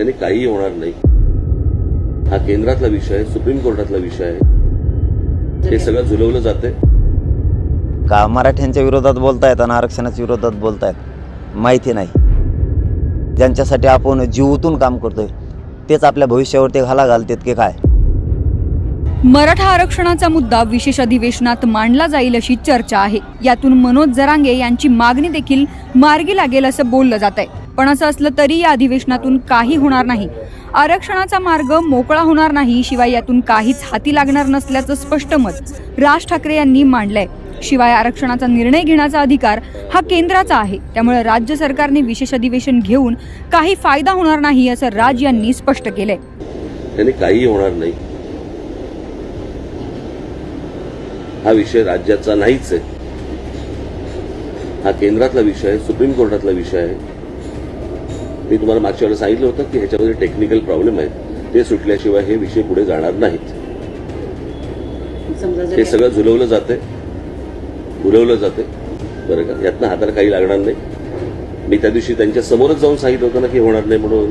त्याने काही होणार नाही. हा केंद्रातला विषय आहे सुप्रीम कोर्टातला विषय आहे. हे सगळं झुलवलं जाते का मराठ्यांच्या विरोधात बोलतायत आणि आरक्षणाच्या विरोधात बोलतायत? माहिती नाही. ज्यांच्यासाठी आपण जीवतून काम करतोय तेच आपल्या भविष्यावरती घाला घालतात की काय? मराठा आरक्षणाचा मुद्दा विशेष अधिवेशनात मांडला जाईल अशी चर्चा आहे. यातून मनोज जरांगे यांची मागणी देखील मार्गी लागेल असं बोललं जात आहे पण असं असलं तरी या अधिवेशनातून काही होणार नाही. आरक्षणाचा मार्ग मोकळा होणार नाही शिवाय यातून काहीच हाती लागणार नसल्याचं स्पष्ट मत राज ठाकरे यांनी मांडलंय. शिवाय आरक्षणाचा निर्णय घेण्याचा अधिकार हा केंद्राचा आहे. त्यामुळे राज्य सरकारने विशेष अधिवेशन घेऊन काही फायदा होणार नाही असं राज यांनी स्पष्ट केलंय. काही होणार नाही. हा विषय राज्याचा नाहीच आहे. हा केंद्रातला विषय आहे सुप्रीम कोर्टातला विषय आहे. मी तुम्हाला मागच्या वेळेला सांगितलं होतं की ह्याच्यामध्ये टेक्निकल प्रॉब्लेम आहेत. ते सुटल्याशिवाय हे विषय पुढे जाणार नाहीत. हे सगळं झुलवलं जाते भुलवलं जाते बरं का? यातनं हाताला काही लागणार नाही. मी त्या दिवशी त्यांच्या समोरच जाऊन सांगितलं होतं ना की होणार नाही म्हणून.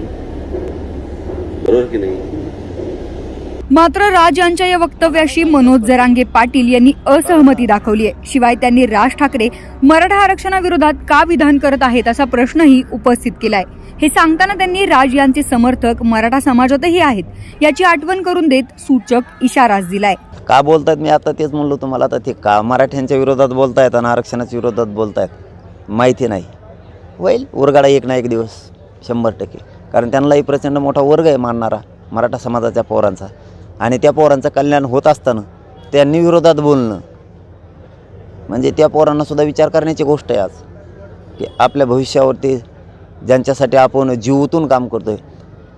बरोबर की नाही? मात्र राज यांच्या या वक्तव्याशी मनोज जरांगे पाटील यांनी असहमती दाखवली आहे. शिवाय त्यांनी राज ठाकरे मराठा आरक्षणाविरोधात का विधान करत आहेत असा प्रश्नही उपस्थित केलाय. हे सांगताना त्यांनी राज यांचे समर्थक मराठा समाजातही आहेत याची आठवण करून देत सूचक इशाराच दिलाय. का बोलतात मी आता तेच म्हणलो तुम्हाला. आता ते का मराठ्यांच्या विरोधात बोलतायत आणि आरक्षणाच्या विरोधात बोलतायत? माहिती नाही. होईल. उरगाडा एक ना एक दिवस. शंभर टक्के. कारण त्यांनाही प्रचंड मोठा वर्ग आहे मानणारा मराठा समाजाच्या पोरांचा. आणि त्या पोरांचं कल्याण होत असताना त्यांनी विरोधात बोलणं. म्हणजे त्या पोरांनासुद्धा विचार करण्याची गोष्ट आहे आज. की आपल्या भविष्यावरती ज्यांच्यासाठी आपण जीवतून काम करतोय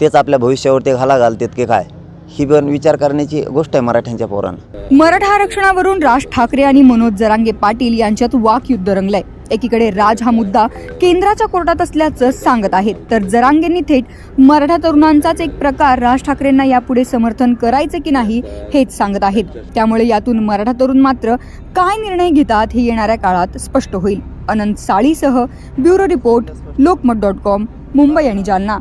तेच आपल्या भविष्यावरती घाला घालतात की काय? ही पण विचार करण्याची गोष्ट आहे मराठ्यांच्या पोरांना. मराठा आरक्षणावरून राज ठाकरे आणि मनोज जरांगे पाटील यांच्यात वाकयुद्ध रंगलंय. एकीकडे राज हा मुद्दा केंद्राच्या कोर्टात असल्याचं सांगत आहेत. तर जरांगेंनी थेट मराठा तरुणांचाच एक प्रकार राज ठाकरेंना यापुढे समर्थन करायचे की नाही हेच सांगत आहेत. त्यामुळे यातून मराठा तरुण मात्र काय निर्णय घेतात हे येणाऱ्या काळात स्पष्ट होईल. Anant साळीसह bureau report Lokmat dot com Mumbai आणि जालना.